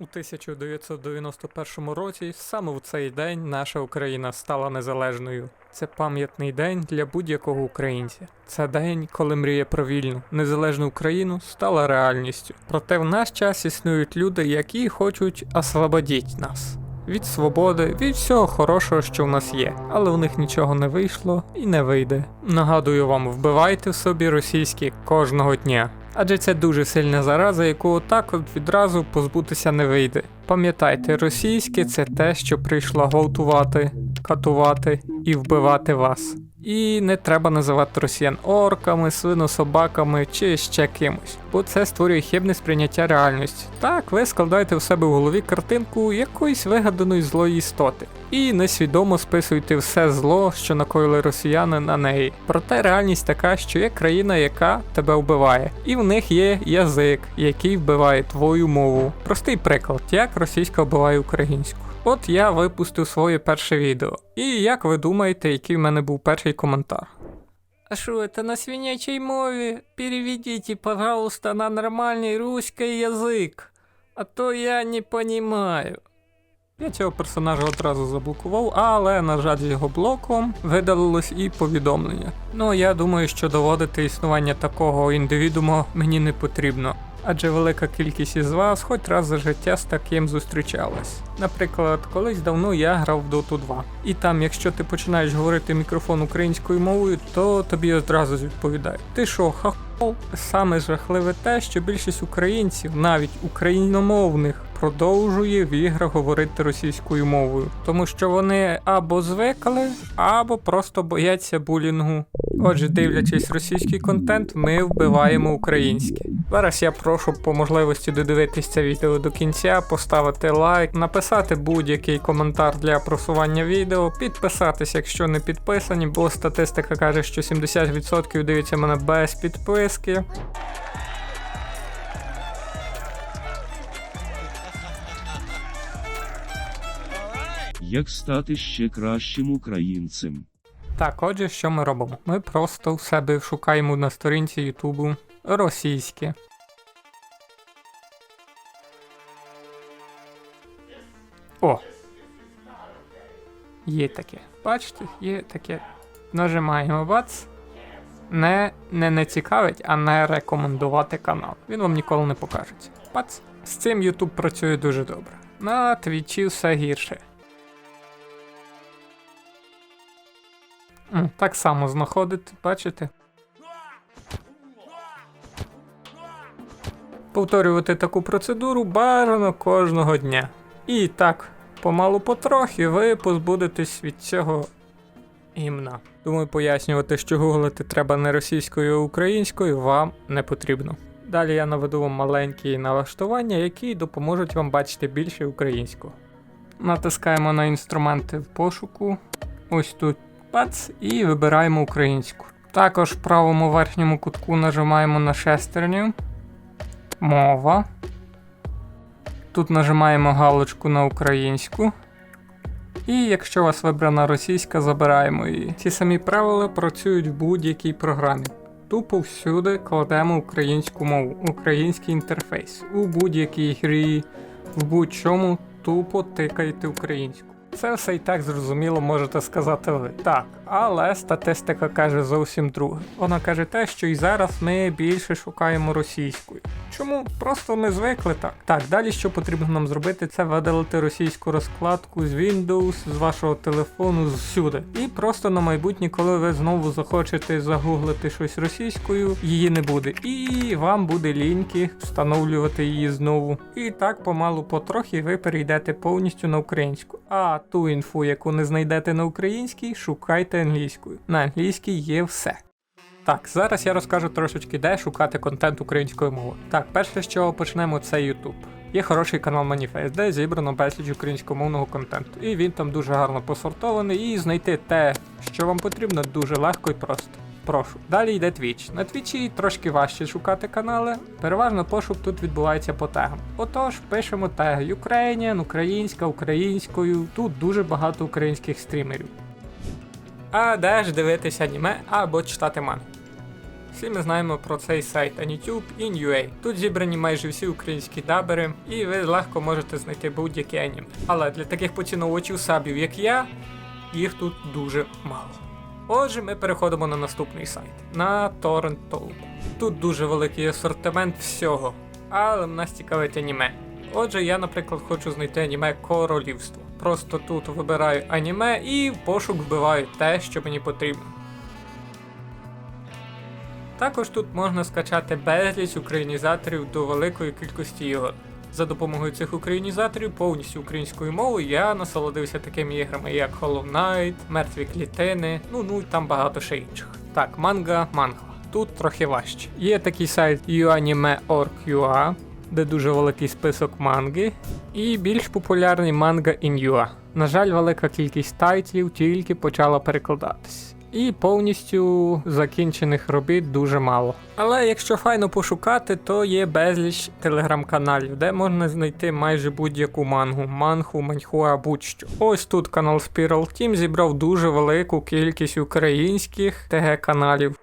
У 1991 році, саме в цей день, наша Україна стала незалежною. Це пам'ятний день для будь-якого українця. Це день, коли мрія про вільну, незалежну Україну стала реальністю. Проте в наш час існують люди, які хочуть освободіть нас. Від свободи, від всього хорошого, що в нас є, але у них нічого не вийшло і не вийде. Нагадую вам, вбивайте в собі російські кожного дня. Адже це дуже сильна зараза, яку отак от відразу позбутися не вийде. Пам'ятайте, російське це те, що прийшло гвалтувати, катувати і вбивати вас. І не треба називати росіян орками, свинособаками чи ще кимось, бо це створює хибне сприйняття реальності. Так, ви складаєте в себе в голові картинку якоїсь вигаданої злої істоти, і несвідомо списуєте все зло, що накоїли росіяни на неї. Проте реальність така, що є країна, яка тебе вбиває, і в них є язик, який вбиває твою мову. Простий приклад, як російська вбиває українську. От я випустив своє перше відео. І як ви думаєте, який в мене був перший коментар? А що, это на свинячій мові? Переведите, пожалуйста, на нормальний русский язик. А то я не понимаю. Я цього персонажа одразу заблокував, але, на жаль, з його блоком видалилось і повідомлення. Ну, я думаю, що доводити існування такого індивідуума мені не потрібно. Адже велика кількість із вас хоч раз за життя з таким зустрічалась. Наприклад, колись давно я грав в Dota 2. І там, якщо ти починаєш говорити мікрофон українською мовою, то тобі одразу відповідають. Ти що, хахол? Саме жахливе те, що більшість українців, навіть україномовних, продовжує в іграх говорити російською мовою, тому що вони або звикли, або просто бояться булінгу. Отже, дивлячись російський контент, ми вбиваємо українське. Зараз я прошу по можливості додивитись це відео до кінця, поставити лайк, написати будь-який коментар для просування відео, підписатись, якщо не підписані, бо статистика каже, що 70% дивиться мене без підписки. Як стати ще кращим українцем? Так, отже, що ми робимо? Ми просто в себе шукаємо на сторінці Ютубу російське. О! Є таке. Бачите, є таке. Нажимаємо бац. Не, не, не цікавить, а не рекомендувати канал. Він вам ніколи не покажеться. Бац. З цим YouTube працює дуже добре. На твічі все гірше. Так само знаходите, бачите? Повторювати таку процедуру бажано кожного дня. І так, помалу потрохи ви позбудетесь від цього імна. Думаю, пояснювати, що гуглити треба не російською, а українською, вам не потрібно. Далі я наведу вам маленькі налаштування, які допоможуть вам бачити більше українського. Натискаємо на інструменти в пошуку. Ось тут Пац, і вибираємо українську. Також в правому верхньому кутку нажимаємо на шестерню. Мова. Тут нажимаємо галочку на українську. І якщо у вас вибрана російська, забираємо її. Ці самі правила працюють в будь-якій програмі. Тупо всюди кладемо українську мову, український інтерфейс. У будь-якій грі, в будь-чому тупо тикайте українську. Це все і так зрозуміло можете сказати ви. Так, але статистика каже зовсім друге. Вона каже те, що і зараз ми більше шукаємо російською. Чому? Просто ми звикли так. Так, далі що потрібно нам зробити, це видалити російську розкладку з Windows, з вашого телефону, зсюди. І просто на майбутнє, коли ви знову захочете загуглити щось російською, її не буде. І вам буде ліньки встановлювати її знову. І так помалу потрохи ви перейдете повністю на українську. А ту інфу, яку не знайдете на українській, шукайте англійською. На англійській є все. Так, зараз я розкажу трошечки, де шукати контент українською мовою. Так, перше, з чого почнемо, це YouTube. Є хороший канал Manifest, де зібрано безліч українськомовного контенту. І він там дуже гарно посортований, і знайти те, що вам потрібно, дуже легко і просто. Прошу. Далі йде Twitch. На Твічі трошки важче шукати канали. Переважно пошук тут відбувається по тегам. Отож, пишемо теги Ukrainian, українська, українською. Тут дуже багато українських стрімерів. А де ж дивитися аніме або читати мангу? Всі ми знаємо про цей сайт AnyTube in.ua. Тут зібрані майже всі українські дабери, і ви легко можете знайти будь-які аніме. Але для таких поціновувачів сабів, як я, їх тут дуже мало. Отже, ми переходимо на наступний сайт на Torrent Talk. Тут дуже великий асортимент всього, але нас цікавить аніме. Отже, я, наприклад, хочу знайти аніме Королівство. Просто тут вибираю аніме і в пошук вбиваю те, що мені потрібно. Також тут можна скачати безліч українізаторів до великої кількості ігор. За допомогою цих українізаторів повністю українською мовою я насолодився такими іграми, як Hollow Knight, Мертві клітини, ну ну там багато ще інших. Так, манга, манга. Тут трохи важче. Є такий сайт uanime.org.ua, де дуже великий список манги, і більш популярний манга in.ua. На жаль, велика кількість тайтлів тільки почала перекладатись. І повністю закінчених робіт дуже мало. Але якщо файно пошукати, то є безліч телеграм-каналів, де можна знайти майже будь-яку мангу, мангу, маньхуа, будь-що. Ось тут канал Spiral Team зібрав дуже велику кількість українських ТГ-каналів.